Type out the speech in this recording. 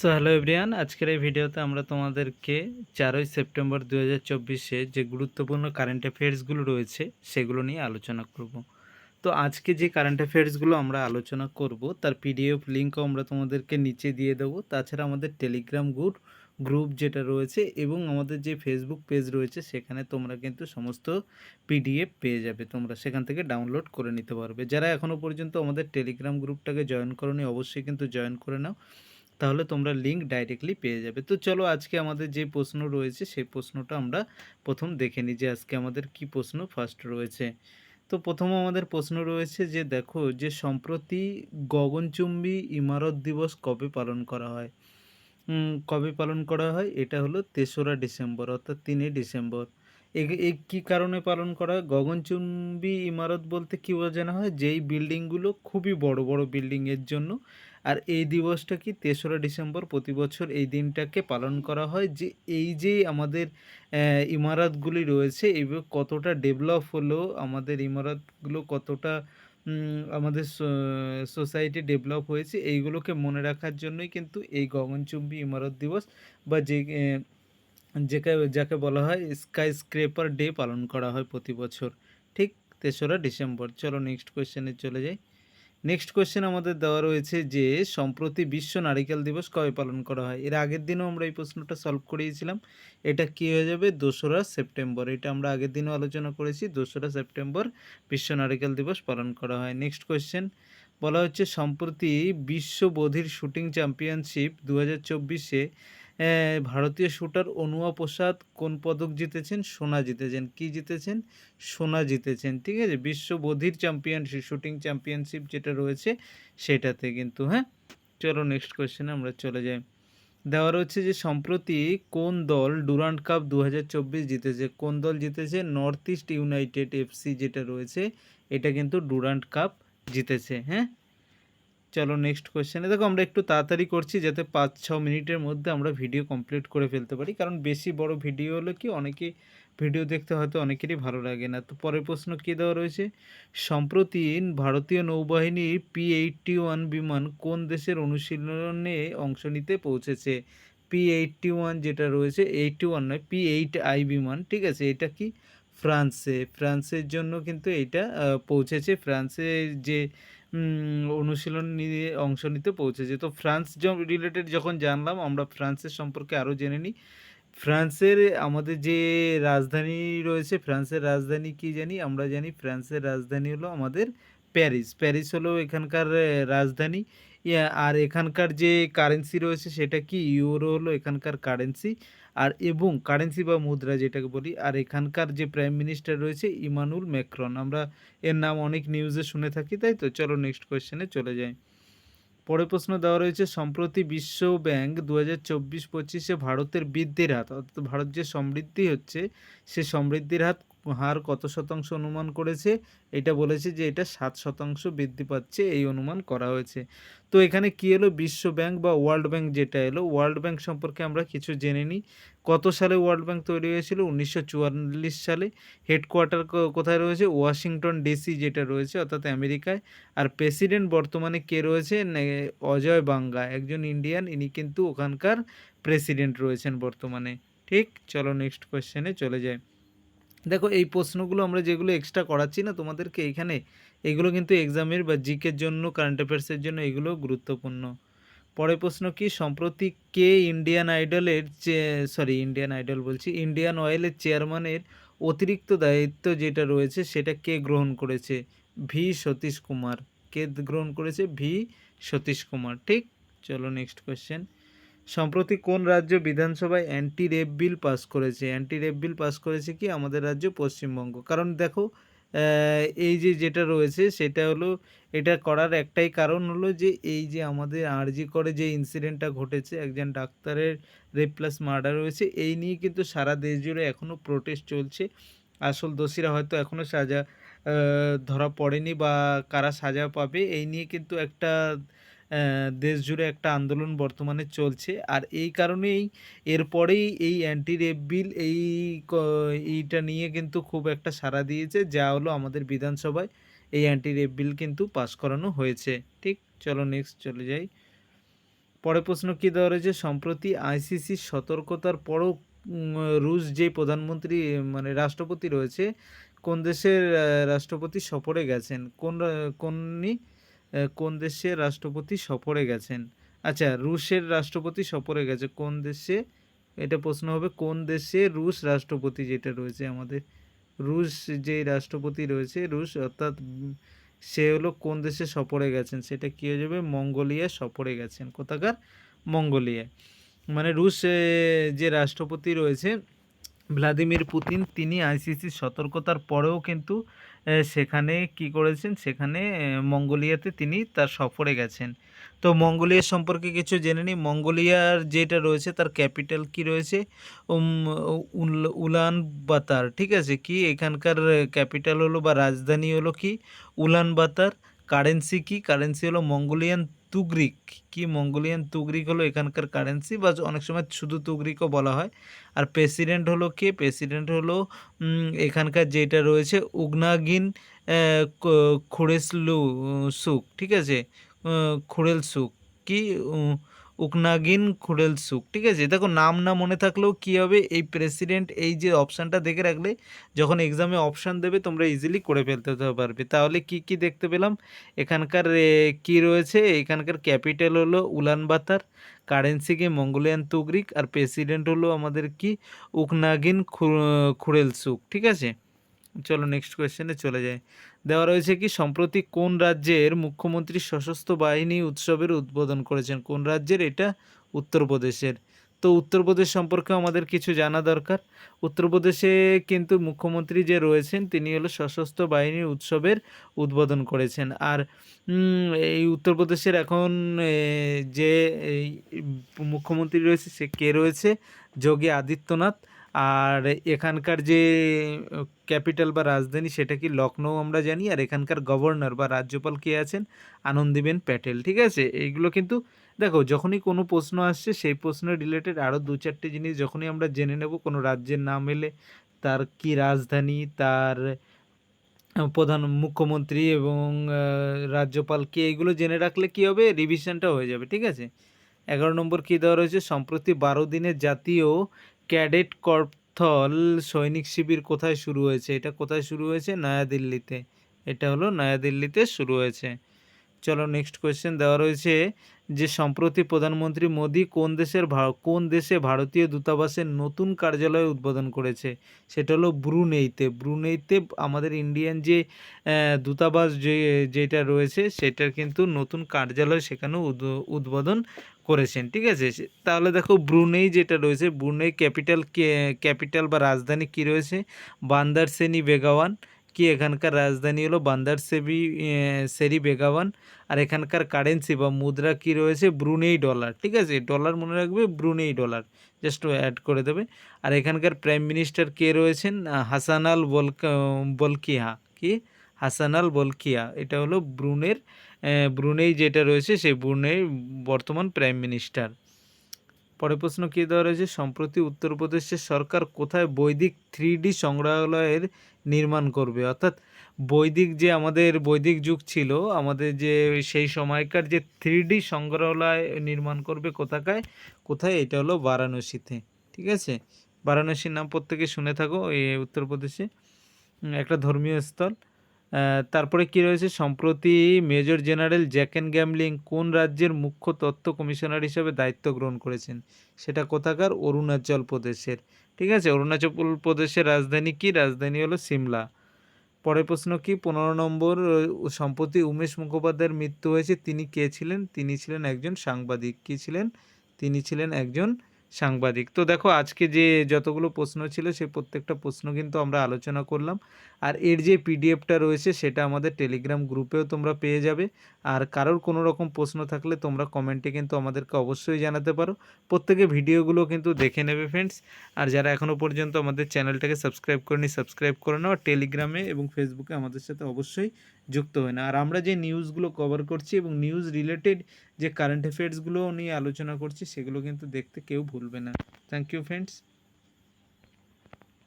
So hello everyone, আজকের এই ভিডিওতে আমরা তোমাদেরকে চারই সেপ্টেম্বর দু হাজার চব্বিশে যে গুরুত্বপূর্ণ কারেন্ট অ্যাফেয়ার্সগুলো রয়েছে সেগুলো নিয়ে আলোচনা করব। তো আজকে যে কারেন্ট অ্যাফেয়ার্সগুলো আমরা আলোচনা করব, তার পিডিএফ লিঙ্কও আমরা তোমাদেরকে নিচে দিয়ে দেবো। তাছাড়া আমাদের টেলিগ্রাম গ্রুপ গ্রুপ যেটা রয়েছে এবং আমাদের যে ফেসবুক পেজ রয়েছে সেখানে তোমরা কিন্তু সমস্ত পিডিএফ পেয়ে যাবে। তোমরা সেখান থেকে ডাউনলোড করে নিতে পারবে। যারা এখনও পর্যন্ত আমাদের টেলিগ্রাম গ্রুপটাকে জয়েন করনি, অবশ্যই কিন্তু জয়েন করে নাও। তাহলে তোমরা লিঙ্ক ডাইরেক্টলি পেয়ে যাবে। তো চলো আজকে আমাদের যে প্রশ্ন রয়েছে, সেই প্রশ্নটা আমরা প্রথম দেখে নিই যে আজকে আমাদের কি প্রশ্ন ফার্স্ট রয়েছে। তো প্রথম আমাদের প্রশ্ন রয়েছে যে, দেখো যে সম্প্রতি গগনচুম্বী ইমারত দিবস কবে পালন করা হয়? কবে পালন করা হয়? এটা হলো তেসরা ডিসেম্বর, অর্থাৎ তিনই ডিসেম্বর। এ কী কারণে পালন করা হয়? গগনচুম্বী ইমারত বলতে কী বোঝানো হয়? যেই বিল্ডিংগুলো খুবই বড় বড় বিল্ডিংয়ের জন্য। আর এই দিবসটা কি তেসরা ডিসেম্বর প্রতি বছর এই দিনটাকে পালন করা হয়? যে এই যে আমাদের ইমারতগুলি রয়েছে, এগুলো কতটা ডেভেলপ হলো, আমাদের ইমারতগুলো কতটা আমাদের সোসাইটি ডেভেলপ হয়েছে, এইগুলোকে মনে রাখার জন্যই কিন্তু এই গগনচুম্বী ইমারত দিবস বা যে যেকে, যাকে বলা হয় স্কাই স্ক্রেপার ডে পালন করা হয় প্রতি বছর। ঠিক তেসরা ডিসেম্বর। চলো নেক্সট কোয়েশ্চেনে চলে যাই। নেক্সট কোয়েশ্চেন আমাদের দেওয়া রয়েছে যে, সম্প্রতি বিশ্ব নারিকেল দিবস কবে পালন করা হয়? এর আগের দিনও আমরা এই প্রশ্নটা সলভ করিয়েছিলাম। এটা কী হয়ে যাবে? দোসরা সেপ্টেম্বর। এটা আমরা আগের দিনও আলোচনা করেছি। দোসরা সেপ্টেম্বর বিশ্ব নারিকেল দিবস পালন করা হয়। নেক্সট কোয়েশ্চেন বলা হচ্ছে, সম্প্রতি বিশ্ব বধির শুটিং চ্যাম্পিয়নশিপ দু হাজার চব্বিশে ভারতীয় শুটার অনুয়া প্রসাদ কোন পদক জিতেছেন? সোনা জিতেছেন। কি জিতেছেন? সোনা জিতেছেন। ঠিক আছে? বিশ্ব বধির চ্যাম্পিয়নশিপ শুটিং চ্যাম্পিয়নশিপ যেটা রয়েছে সেটাতে কিন্তু হ্যাঁ? চলো নেক্সট কোয়েশ্চেনে আমরা চলে যাই। দেওয়া রয়েছে যে, সম্প্রতি কোন দল ডুরান্ড কাপ দু হাজার চব্বিশ জিতেছে? কোন দল জিতেছে? নর্থ ইস্ট ইউনাইটেড এফসি যেটা রয়েছে, এটা কিন্তু ডুরান্ড কাপ জিতেছে হ্যাঁ? চলো নেক্সট কোয়েশ্চেনে দেখো আমরা একটু তাড়াতাড়ি করছি যাতে পাঁচ ছ মিনিটের মধ্যে আমরা ভিডিও কমপ্লিট করে ফেলতে পারি। কারণ বেশি বড় ভিডিও হলে কি অনেকে ভিডিও দেখতে হয়তো অনেকেরই ভালো লাগে না। তো পরের প্রশ্ন কী দেওয়া রয়েছে? সম্প্রতি ভারতীয় নৌবাহিনীর পি এইটটি ওয়ান বিমান কোন দেশের অনুশীলনে অংশ নিতে পৌঁছেছে? পি এইটটি ওয়ান যেটা রয়েছে এইটটি ওয়ান নয় পি এইট আই বিমান ঠিক আছে? এটা কি? ফ্রান্সে। ফ্রান্সের জন্য কিন্তু আহ, পৌঁছেছে। ফ্রান্সে যে অনুশীলন নিয়ে অংশ নিতে পৌঁছেছে তো ফ্রান্স রিলেটেড যখন জানলাম, আমরা ফ্রান্সের সম্পর্কে আরও জেনে নিই। ফ্রান্সের আমাদের যে রাজধানী রয়েছে, ফ্রান্সের রাজধানী কি জানি? আমরা জানি ফ্রান্সের রাজধানী হলো আমাদের প্যারিস। প্যারিস হলো এখানকার রাজধানী। আর এখানকার যে কারেন্সি রয়েছে, সেটা কি? ইউরো হলো এখানকার কারেন্সি আর এবং কারেন্সি বা মুদ্রা যেটাকে বলি, আর এখানকার যে প্রাইম মিনিস্টার রয়েছে ইমানুল ম্যাক্রন আমরা এর নাম অনেক নিউজে শুনে থাকি, তাই তো? চলো নেক্সট কোয়েশ্চেনে চলে যাই। পরে প্রশ্ন দেওয়া রয়েছে, সম্প্রতি বিশ্ব ব্যাংক দু হাজার চব্বিশ পঁচিশে ভারতের বৃদ্ধির হাত অর্থাৎ ভারত যে সমৃদ্ধি হচ্ছে, সে সমৃদ্ধির হার হার কত শতাংশ অনুমান করেছে? এটা বলেছে যে এটা সাত শতাংশ বৃদ্ধি পাচ্ছে এই অনুমান করা হয়েছে। তো এখানে কি এলো? বিশ্ব ব্যাংক বা ওয়ার্ল্ড ব্যাংক যেটা এলো, ওয়ার্ল্ড ব্যাংক সম্পর্কে আমরা কিছু জেনে নিই। কত সালে ওয়ার্ল্ড ব্যাংক তৈরি হয়েছিল? উনিশশো চুয়াল্লিশ সালে। হেডকোয়ার্টার কোথায় রয়েছে? ওয়াশিংটন ডিসি যেটা রয়েছে, অর্থাৎ আমেরিকায়। আর প্রেসিডেন্ট বর্তমানে কে রয়েছে? অজয় বাঙ্গা। একজন ইন্ডিয়ান, ইনি কিন্তু ওখানকার প্রেসিডেন্ট রয়েছেন বর্তমানে। ঠিক? চলো নেক্সট কোয়েশ্চেনে চলে যাই। দেখো, এই প্রশ্নগুলো আমরা যেগুলো এক্সট্রা করাচ্ছি না, তোমাদেরকে এখানে এগুলো কিন্তু এক্সামের বা জিকের জন্য কারেন্ট অ্যাফেয়ার্সের জন্য এগুলো গুরুত্বপূর্ণ। পরের প্রশ্ন কি? সম্প্রতি কে ইন্ডিয়ান আইডলের সরি ইন্ডিয়ান আইডল বলছি ইন্ডিয়ান অয়েলের চেয়ারম্যানের অতিরিক্ত দায়িত্ব যেটা রয়েছে, সেটা কে গ্রহণ করেছে? ভি সতীশ কুমার। কে গ্রহণ করেছে? ভি সতীশ কুমার। ঠিক? চলো নেক্সট কোয়েশ্চেন সম্প্রতি কোন রাজ্য বিধানসভায় অ্যান্টি রেপ বিল পাস করেছে? অ্যান্টি রেপ বিল পাস করেছে কি আমাদের রাজ্য পশ্চিমবঙ্গ? কারণ দেখো এই যে যেটা রয়েছে সেটা হলো, এটা করার একটাই কারণ হলো যে এই যে আমাদের আরজি করে যে ইনসিডেন্টটা ঘটেছে, একজন ডাক্তারের রেপ প্লাস মার্ডার হয়েছে, এই নিয়ে কিন্তু সারা দেশ জুড়ে এখনও প্রোটেস্ট চলছে। আসল দোষীরা হয়তো এখনও সাজা ধরা পড়েনি বা কারা সাজা পাবে, এই নিয়ে কিন্তু একটা দেশ জুড়ে একটা আন্দোলন বর্তমানে চলছে। আর এই কারণেই এরপরেই এই অ্যান্টি রেপ বিল এই এইটা নিয়ে কিন্তু খুব একটা সাড়া দিয়েছে যা হলো আমাদের বিধানসভায় এই অ্যান্টি রেপ বিল কিন্তু পাস করানো হয়েছে। ঠিক চলো নেক্সট চলে যাই। পরে প্রশ্ন কী দেওয়া রয়েছে? সম্প্রতি আইসিসির সতর্কতার পরও রুশ যে প্রধানমন্ত্রী মানে রাষ্ট্রপতি রয়েছে কোন দেশের রাষ্ট্রপতি সফরে গেছেন? কোন আহ, কোন দেশের রাষ্ট্রপতি সফরে গেছেন? আচ্ছা রুশের রাষ্ট্রপতি সফরে গেছে। কোন দেশে? এটা প্রশ্ন হবে, কোন দেশে রুশ রাষ্ট্রপতি যেটা রয়েছে আমাদের? রুশ যে রাষ্ট্রপতি রয়েছে, রুশ অর্থাৎ সে হলো কোন দেশে সফরে গেছেন? সেটা কী হয়ে যাবে? মঙ্গোলিয়া সফরে গেছেন। কোথাকার? মঙ্গোলিয়া মানে রুশ যে রাষ্ট্রপতি রয়েছে ভ্লাদিমির পুতিন, তিনি আইসিসির সতর্কতার পরেও কিন্তু সেখানে কি করেছেন? সেখানে মঙ্গোলিয়াতে তিনি তার সফরে গেছেন। তো মঙ্গোলিয়া সম্পর্কে কিছু জেনে নিই। মঙ্গোলিয়ার যেটা রয়েছে, তার ক্যাপিটাল কি রয়েছে? উল- উলান বাতার ঠিক আছে? কি এখানকার ক্যাপিটাল হলো বা রাজধানী হলো কি? উলান বাতার কারেন্সি কি? কারেন্সি হলো মঙ্গোলিয়ান তুগরিক, কি মঙ্গোলিয়ান তুগরিক হলো এখানকার কারেন্সি বা অনেক সময় শুধু তুগরিকও বলা হয়। আর প্রেসিডেন্ট হলো কে? প্রেসিডেন্ট হলো এখানকার যেটা রয়েছে উগনাগিন খুড়েসলু সুক ঠিক আছে? খুড়েল সুখ কি উকনাগিন খুড়েল সুক ঠিক আছে? দেখো, নাম না মনে থাকলেও কি হবে? এই প্রেসিডেন্ট এই যে অপশানটা দেখে রাখলে, যখন এক্সামে অপশান দেবে, তোমরা ইজিলি করে ফেলতে পারবে। তাহলে কি কি দেখতে পেলাম? এখানকার কি রয়েছে? এখানকার ক্যাপিটাল হলো উলানবাতার কারেন্সি কি মঙ্গোলিয়ান তুগরিক, আর প্রেসিডেন্ট হলো আমাদের কি? উকনাগিন খু- খুড়েল সুক ঠিক আছে? চলো নেক্সট কোয়েশ্চেনে চলে যাই। দেওয়া রয়েছে কি, সম্প্রতি কোন রাজ্যের মুখ্যমন্ত্রী সশস্ত্র বাহিনী উৎসবের উদ্বোধন করেছেন? কোন রাজ্যের? এটা উত্তরপ্রদেশের। তো উত্তরপ্রদেশ সম্পর্কে আমাদের কিছু জানা দরকার। উত্তরপ্রদেশে কিন্তু মুখ্যমন্ত্রী যে রয়েছেন, তিনি হলো সশস্ত্র বাহিনীর উৎসবের উদ্বোধন করেছেন। আর এই উত্তরপ্রদেশের এখন যে মুখ্যমন্ত্রী রয়েছে, সে কে রয়েছে? যোগী আদিত্যনাথ। আর এখানকার যে ক্যাপিটাল বা রাজধানী সেটা কি লখনৌ আমরা জানি? আর এখানকার গভর্নর বা রাজ্যপাল কে আছেন? আনন্দীবেন প্যাটেল ঠিক আছে? এইগুলো কিন্তু দেখো যখনই কোনো প্রশ্ন আসছে সেই প্রশ্নের রিলেটেড আরও দু চারটে জিনিস যখনই আমরা জেনে নেব কোনো রাজ্যের নাম এলে তার কি রাজধানী তার প্রধান মুখ্যমন্ত্রী এবং আহ, রাজ্যপাল কে এগুলো জেনে রাখলে কি হবে? রিভিশনটা হয়ে যাবে ঠিক আছে? এগারো নম্বর কী দেওয়া রয়েছে? সম্প্রতি বারো দিনের জাতীয় ক্যাডেট কর্পথল সৈনিক শিবির কোথায় শুরু হয়েছে? এটা কোথায় শুরু হয়েছে? নয়াদিল্লিতে। এটা হলো নয়াদিল্লিতে শুরু হয়েছে। চলো নেক্সট কোয়েশ্চেন দেওয়া রয়েছে যে সম্প্রতি প্রধানমন্ত্রী মোদী কোন দেশের কোন দেশে ভারতীয় দূতাবাসের নতুন কার্যালয় উদ্বোধন করেছে? সেটা হলো ব্রুনেইতে। ব্রুনেইতে আমাদের ইন্ডিয়ান যে দূতাবাস যে, যেটা রয়েছে, সেটার কিন্তু নতুন কার্যালয় সেখানে উদ্ব- উদ্বোধন করেছেন। ঠিক আছে? তাহলে দেখো ব্রুনেই যেটা রয়েছে, ব্রুনেই ক্যাপিটাল ক্যাপিটাল বা রাজধানী কি রয়েছে? বান্দার সেনি বেগাওয়ান। কি এখানকার রাজধানী হলো বান্দার সেবি সেরি বেগাওয়ান আর এখানকার কারেন্সি বা মুদ্রা কি রয়েছে ব্রুনেই ডলার ঠিক আছে ডলার মনে রাখবে ব্রুনেই ডলার জাস্ট অ্যাড করে দেবে আর এখানকার প্রাইম মিনিস্টার কে রয়েছেন আহ, হাসান আল বলকা বলকিয়া কি হাসান আল বলকিয়া এটা হলো ব্রুনের ব্রুনেই যেটা রয়েছে সেই ব্রুনেই বর্তমান প্রাইম মিনিস্টার পরের প্রশ্ন কী দেওয়া রয়েছে? সম্প্রতি উত্তরপ্রদেশের সরকার কোথায় বৈদিক থ্রি সংগ্রহালয়ের নির্মাণ করবে? অর্থাৎ বৈদিক যে আমাদের বৈদিক যুগ ছিল, আমাদের যে সেই সময়কার যে থ্রি সংগ্রহালয় নির্মাণ করবে কোথাকায়? কোথায়? এটা হলো বারাণসীতে। ঠিক আছে? বারাণসীর নাম প্রত্যেকে শুনে থাকো, এই উত্তরপ্রদেশে একটা ধর্মীয় স্থল। তারপরে কি রয়েছে? সম্প্রতি মেজর জেনারেল জ্যাকেন গ্যামলিং কোন রাজ্যের মুখ্য তথ্য কমিশনার হিসেবে দায়িত্ব গ্রহণ করেছেন? সেটা কোথাকার? অরুণাচল প্রদেশের। ঠিক আছে, অরুণাচল প্রদেশের রাজধানী কি? রাজধানী হলো সিমলা। পরের প্রশ্ন কি? পনেরো নম্বর সম্প্রতি উমেশ মুখোপাধ্যায়ের মৃত্যু হয়েছে। তিনি কে ছিলেন? তিনি ছিলেন একজন সাংবাদিক। কি ছিলেন? তিনি ছিলেন একজন সাংবাদিক। তো দেখো, আজকে যে যতগুলো প্রশ্ন ছিল সেই প্রত্যেকটা প্রশ্ন কিন্তু আমরা আলোচনা করলাম। আর এর যে পিডিএফটা রয়েছে, সেটা আমাদের টেলিগ্রাম গ্রুপেও তোমরা পেয়ে যাবে। আর কারোর কোনো রকম প্রশ্ন থাকলে তোমরা কমেন্টে কিন্তু আমাদেরকে অবশ্যই জানাতে পারো। প্রত্যেকে ভিডিওগুলো কিন্তু দেখে নেবে ফ্রেন্ডস আর যারা এখনও পর্যন্ত আমাদের চ্যানেলটাকে সাবস্ক্রাইব করেনি সাবস্ক্রাইব করে নাও। টেলিগ্রামে এবং ফেসবুকে আমাদের সাথে অবশ্যই যুক্ত হয় না। আর আমরা যে নিউজগুলো কভার করছি এবং নিউজ রিলেটেড যে কারেন্ট অ্যাফেয়ার্সগুলো নিয়ে আলোচনা করছি, সেগুলো কিন্তু দেখতে কেউ ভুলবে না। Thank you friends